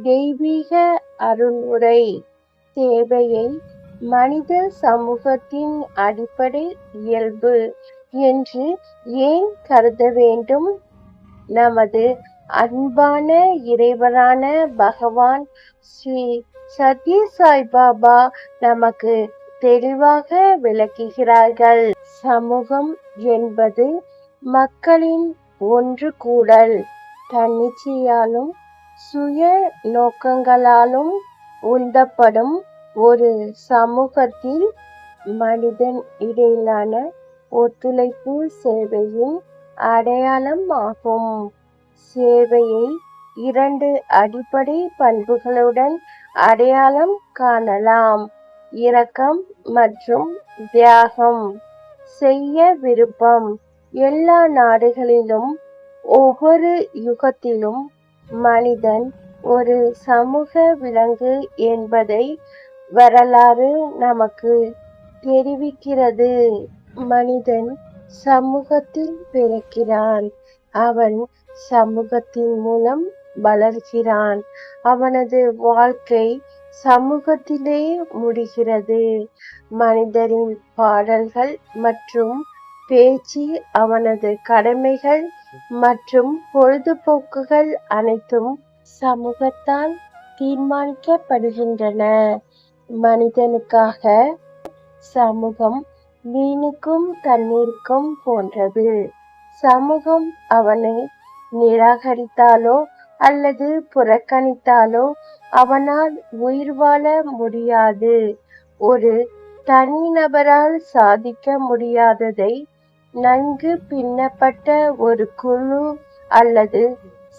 தெய்வீக அருள்முறை சேவையை மனித சமூகத்தின் அடிப்படை இயல்பு என்று ஏன் கருத வேண்டும்? நமது அன்பான இறைவனான பகவான் ஸ்ரீ சத்ய சாய்பாபா நமக்கு தெளிவாக விளக்குகிறார்கள். சமூகம் என்பது மக்களின் ஒன்று கூடல். தன்னிச்சையாலும் சுய நோக்கங்களாலும் உந்தப்படும் ஒரு சமூகத்தில் மனிதன் இடையிலான ஒத்துழைப்பு சேவையின் அடையாளம் ஆகும் சேவையை இரண்டு அடிப்படை பண்புகளுடன் அடையாளம் காணலாம். இரக்கம் மற்றும் தியாகம். செய்ய விருப்பம். எல்லா நாடுகளிலும் ஒவ்வொரு யுகத்திலும் மனிதன் ஒரு சமூக விலங்கு என்பதை வரலாறு நமக்கு தெரிவிக்கிறது. மனிதன் சமூகத்தில் பிறக்கிறான். அவன் சமூகத்தின் மூலம் வளர்கிறான். அவனது வாழ்க்கை சமூகத்திலே முடிகிறது. மனிதரின் பாடல்கள் மற்றும் பேச்சு அவனது கடமைகள் மற்றும் பொழுதுபோக்குகள் அனைத்தும் சமூகத்தால் தீர்மானிக்கப்படுகின்றன. மனிதனுக்காக சமூகம் மீனுக்கும் தண்ணீருக்கும் போன்றது. சமூகம் அவனை நிராகரித்தாலோ அல்லது புறக்கணித்தாலோ அவனால் உயிர் வாழ முடியாது. ஒரு தனிநபரால் சாதிக்க முடியாததை நன்கு பின்னப்பட்ட ஒரு குழு அல்லது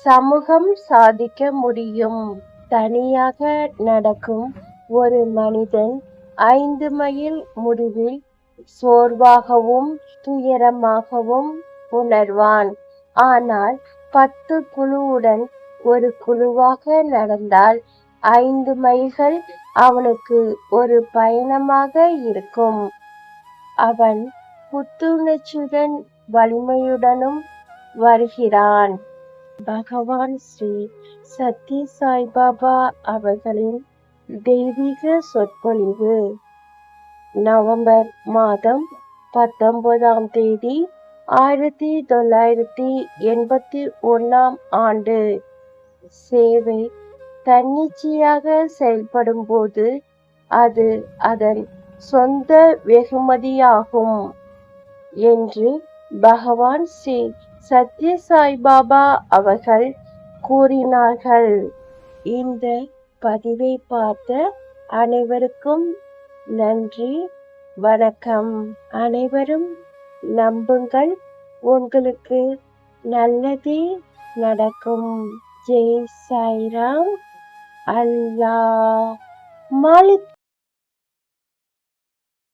சமூகம் சாதிக்க முடியும். தனியாக நடக்கும் ஒரு மனிதன் ஐந்து மைல் முடிவில் சோர்வாகவும் துயரமாகவும் உணர்வான். ஆனால் பத்து குழுவுடன் ஒரு குழுவாக நடந்தால் ஐந்து மைல்கள் அவனுக்கு ஒரு பயணமாக இருக்கும். அவன் புத்துணர்ச்சியுடன் வலிமையுடனும் வருகிறான். பகவான் ஸ்ரீ சத்ய சாய்பாபா அவர்களின் தெய்வீக சொற்பொழிவு. நவம்பர் மாதம் பத்தொன்பதாம் தேதி ஆயிரத்தி தொள்ளாயிரத்தி எண்பத்தி ஒன்றாம் ஆண்டு. சேவை தன்னிச்சையாக செயல்படும் போது அது அதன் சொந்த வெகுமதியாகும். என்று பகவான் ஸ்ரீ சத்ய சாய்பாபா அவர்கள் கூறினார்கள். இந்த பதிவை பார்த்த அனைவருக்கும் நன்றி வணக்கம். அனைவரும் நம்புங்கள். உங்களுக்கு நல்லதே நடக்கும். ஜெய் சாய்ராம். அல்லாஹ். மாலிக்